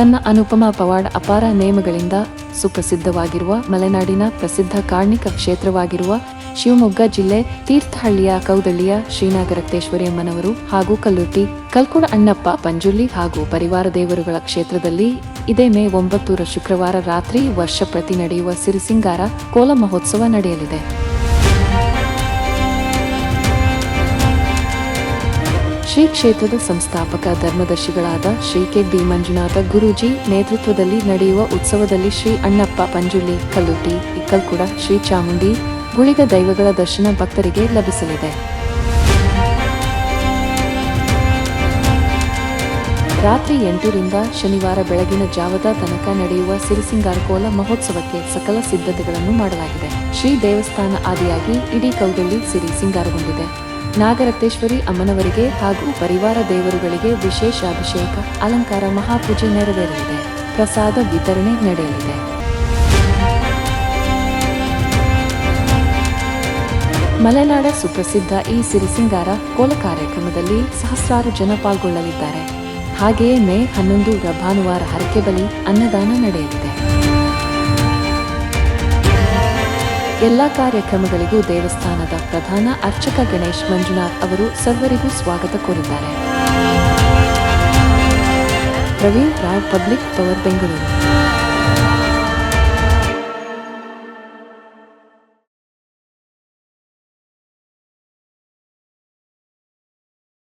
ತನ್ನ ಅನುಪಮ ಪವಾಡ ಅಪಾರ ನೇಮಗಳಿಂದ ಸುಪ್ರಸಿದ್ಧವಾಗಿರುವ ಮಲೆನಾಡಿನ ಪ್ರಸಿದ್ಧ ಕಾರ್ಣಿಕ ಕ್ಷೇತ್ರವಾಗಿರುವ ಶಿವಮೊಗ್ಗ ಜಿಲ್ಲೆ ತೀರ್ಥಹಳ್ಳಿಯ ಕೌದಳ್ಳಿಯ ಶ್ರೀನಾಗರಕ್ತೇಶ್ವರಿಯಮ್ಮನವರು ಹಾಗೂ ಕಲ್ಲುಟ್ಟಿ ಕಲ್ಕುಡ ಅಣ್ಣಪ್ಪ ಪಂಜುಲಿ ಹಾಗೂ ಪರಿವಾರ ದೇವರುಗಳ ಕ್ಷೇತ್ರದಲ್ಲಿ ಇದೇ ಮೇ ಒಂಬತ್ತರ ಶುಕ್ರವಾರ ರಾತ್ರಿ ವರ್ಷ ಪ್ರತಿ ನಡೆಯುವ ಸಿರಿಸಿಂಗಾರ ಕೋಲ ಮಹೋತ್ಸವ ನಡೆಯಲಿದೆ. ಶ್ರೀ ಕ್ಷೇತ್ರದ ಸಂಸ್ಥಾಪಕ, ಧರ್ಮದರ್ಶಿಗಳಾದ ಶ್ರೀ ಕೆ. ಬಿ. ಮಂಜುನಾಥ ಗುರೂಜಿ ನೇತೃತ್ವದಲ್ಲಿ ನಡೆಯುವ ಉತ್ಸವದಲ್ಲಿ ಶ್ರೀ ಅಣ್ಣಪ್ಪ ಪಂಜುಲಿ ಕಲ್ಲುಟ್ಟಿ ಇಕ್ಕಲ್ಕುಡ ಶ್ರೀ ಚಾಮುಂಡಿ ಗುಳಿಗ ದೈವಗಳ ದರ್ಶನ ಭಕ್ತರಿಗೆ ಲಭಿಸಲಿದೆ. ರಾತ್ರಿ ಎಂಟರಿಂದ ಶನಿವಾರ ಬೆಳಗಿನ ಜಾವದ ತನಕ ನಡೆಯುವ ಸಿರಿಸಿಂಗಾರಕೋಲ ಮಹೋತ್ಸವಕ್ಕೆ ಸಕಲ ಸಿದ್ಧತೆಗಳನ್ನು ಮಾಡಲಾಗಿದೆ. ಶ್ರೀ ದೇವಸ್ಥಾನ ಆದಿಯಾಗಿ ಇಡೀ ಕೌದಲ್ಲಿ ಸಿರಿ ಸಿಂಗಾರಗೊಂಡಿದೆ ನಾಗರಕ್ತೇಶ್ವರಿ ಅಮ್ಮನವರಿಗೆ ಹಾಗೂ ಪರಿವಾರ ದೇವರುಗಳಿಗೆ ವಿಶೇಷ ಅಭಿಷೇಕ, ಅಲಂಕಾರ, ಮಹಾಪೂಜೆ ನೆರವೇರಲಿದೆ. ಪ್ರಸಾದ ವಿತರಣೆ ನಡೆಯಲಿದೆ. ಮಲೆನಾಡ ಸುಪ್ರಸಿದ್ಧ ಈ ಸಿರಿಸಿಂಗಾರ ಕೋಲ ಕಾರ್ಯಕ್ರಮದಲ್ಲಿ ಸಹಸ್ರಾರು ಜನ ಪಾಲ್ಗೊಳ್ಳಲಿದ್ದಾರೆ. ಹಾಗೆಯೇ ಮೇ ಹನ್ನೊಂದು ಭಾನುವಾರ ಹರಕೆ ಬಲಿ ಅನ್ನದಾನ ನಡೆಯಲಿದೆ. ಎಲ್ಲಾ ಕಾರ್ಯಕ್ರಮಗಳಿಗೂ ದೇವಸ್ಥಾನದ ಪ್ರಧಾನ ಅರ್ಚಕ ಗಣೇಶ್ ಮಂಜುನಾಥ್ ಅವರು ಸರ್ವರಿಗೂ ಸ್ವಾಗತ ಕೋರಿದ್ದಾರೆ. Praveen Rao, public power Bengaluru.